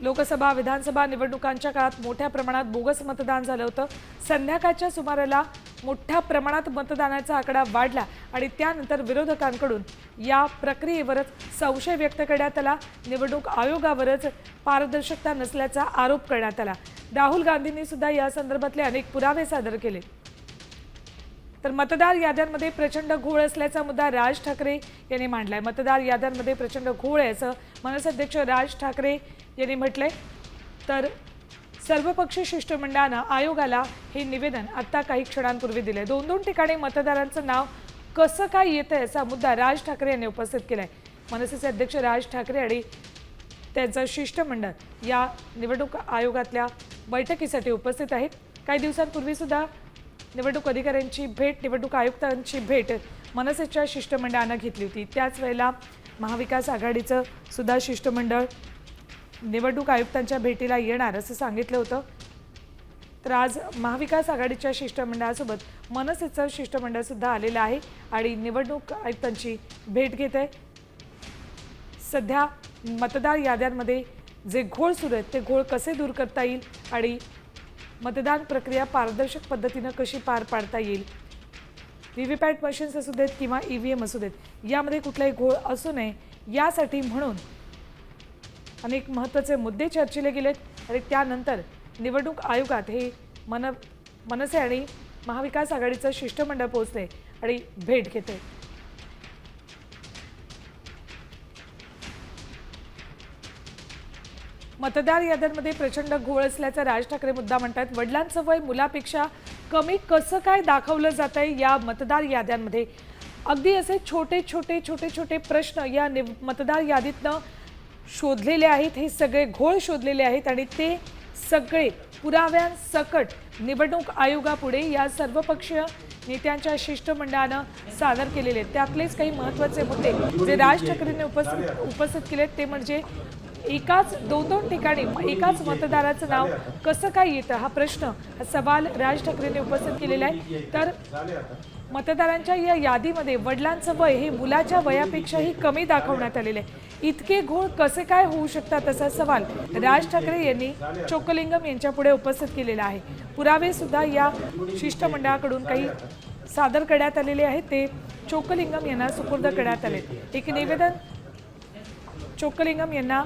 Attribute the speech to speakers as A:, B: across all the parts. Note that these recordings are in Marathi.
A: लोकसभा विधानसभा निवडणुकांच्या काळात मोठ्या प्रमाणात बोगस मतदान झालं होतं. संध्याकाळच्या सुमाराला मोठ्या प्रमाणात मतदानाचा आकडा वाढला आणि त्यानंतर विरोधकांकडून या प्रक्रियेवरच संशय व्यक्त करण्यात आला. निवडणूक आयोगावरच पारदर्शकता नसल्याचा आरोप करण्यात आला. राहुल गांधींनी सुद्धा या संदर्भातले अनेक पुरावे सादर केले. तर मतदार याद्यांमध्ये प्रचंड घोळ असल्याचा मुद्दा राज ठाकरे यांनी मांडलाय. मतदार याद्यांमध्ये प्रचंड घोळ आहे असं मनसे अध्यक्ष राज ठाकरे यांनी म्हटलंय. तर सर्वपक्षीय शिष्टमंडळानं आयोगाला हे निवेदन आत्ता काही क्षणांपूर्वी दिलंय. दोन दोन ठिकाणी मतदारांचं नाव कसं काय येतं आहे असा मुद्दा राज ठाकरे यांनी उपस्थित केलाय. मनसेचे अध्यक्ष राज ठाकरे आणि त्यांचं शिष्टमंडळ या निवडणूक आयोगातल्या बैठकीसाठी उपस्थित आहेत. काही दिवसांपूर्वी सुद्धा निवडणूक अधिकाऱ्यांची भेट निवडणूक आयुक्तांची भेट मनसेच्या शिष्टमंडळानं घेतली होती. त्याच वेळेला महाविकास आघाडीचं सुद्धा शिष्टमंडळ निवडणूक आयुक्तांच्या भेटीला येणार असं सांगितलं होतं. तर आज महाविकास आघाडीच्या शिष्टमंडळासोबत मनसेचं शिष्टमंडळसुद्धा आलेलं आहे आणि निवडणूक आयुक्तांची भेट घेत आहे. सध्या मतदार याद्यांमध्ये जे घोळ सुरू आहेत ते घोळ कसे दूर करता येईल आणि मतदान प्रक्रिया पारदर्शक पद्धतीनं कशी पार पाडता येईल? व्ही व्ही पॅट मशीन्स असू देत किंवा ई व्ही एम असू देत यामध्ये कुठलाही घोळ असू नये यासाठी म्हणून अनेक महत्त्वाचे मुद्दे चर्चिले गेलेत आणि त्यानंतर निवडणूक आयोगात हे मन मनसे आणि महाविकास आघाडीचं शिष्टमंडळ पोहोचते आणि भेट घेते मतदार याद्यांमध्ये प्रचंड घोळ असल्याचा राज ठाकरे मुद्दा म्हणतात. वडिलांचं वय मुलापेक्षा कमी कसं काय दाखवलं जात आहे या मतदार याद्यांमध्ये? अगदी असे छोटे छोटे छोटे छोटे प्रश्न या निव मतदार यादीतनं शोधलेले आहेत. हे सगळे घोळ शोधलेले आहेत आणि ते सगळे पुराव्यांसकट निवडणूक आयोगापुढे या सर्वपक्षीय नेत्यांच्या शिष्टमंडळानं सादर केलेले आहेत. त्यातलेच काही महत्त्वाचे मुद्दे जे राज ठाकरेंनी उपस्थित उपस्थित केलेत ते म्हणजे एकाच दोन दोन ठिकाणी एकाच मतदाराचं नाव कसं काय येतं? हा प्रश्न हा सवाल राज ठाकरेंनी उपस्थित केलेला आहे. तर मतदारांच्या या यादीमध्ये वडिलांचं वय हे मुलाच्या वयापेक्षाही कमी दाखवण्यात आलेलं आहे. इतके घोळ कसे काय होऊ शकतात असा सवाल राज ठाकरे यांनी चोकलिंगम यांच्या पुढे उपस्थित केलेला आहे. पुरावे सुद्धा या शिष्टमंडळाकडून काही सादर करण्यात आलेले आहेत. ते चोकलिंगम यांना सुपूर्द करण्यात आले एक निवेदन चोकलिंगम यांना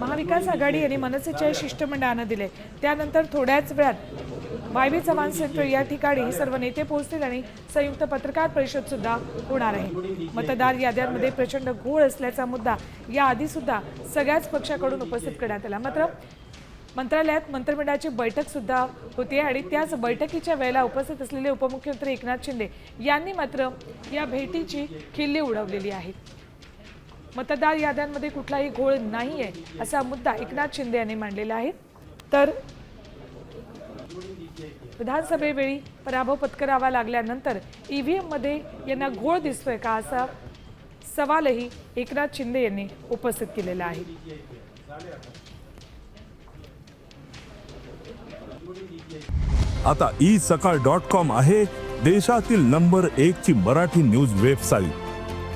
A: महाविकास आघाडी यांनी मनसेच्या शिष्टमंडळानं दिले. त्यानंतर थोड्याच वेळात वाय चव्हाण सेंटर या ठिकाणी सर्व नेते पोहोचतील आणि संयुक्त पत्रकार परिषद सुद्धा होणार आहे. मतदार याद्यांमध्ये प्रचंड घोळ असल्याचा मुद्दा याआधी सुद्धा सगळ्याच पक्षाकडून उपस्थित करण्यात आला. मात्र मंत्रालयात मंत्रिमंडळाची बैठक सुद्धा होती आणि त्याच बैठकीच्या वेळेला उपस्थित असलेले उपमुख्यमंत्री एकनाथ शिंदे यांनी मात्र या भेटीची खिल्ली उडवलेली आहे. मतदार याद्यांमध्ये कुठलाही घोळ नाही आहे असा मुद्दा एकनाथ शिंदे यांनी मांडलेला आहे. तर विधानसभेवेळी पराभव पत्करावा लागल्यानंतर ई व्ही एममध्ये यांना घोळ दिसतोय का असा सवालही एकनाथ शिंदे यांनी उपस्थित केलेला आहे.
B: आता ई सकाळ डॉट कॉम आहे देशातील नंबर एक ची मराठी न्यूज वेबसाईट.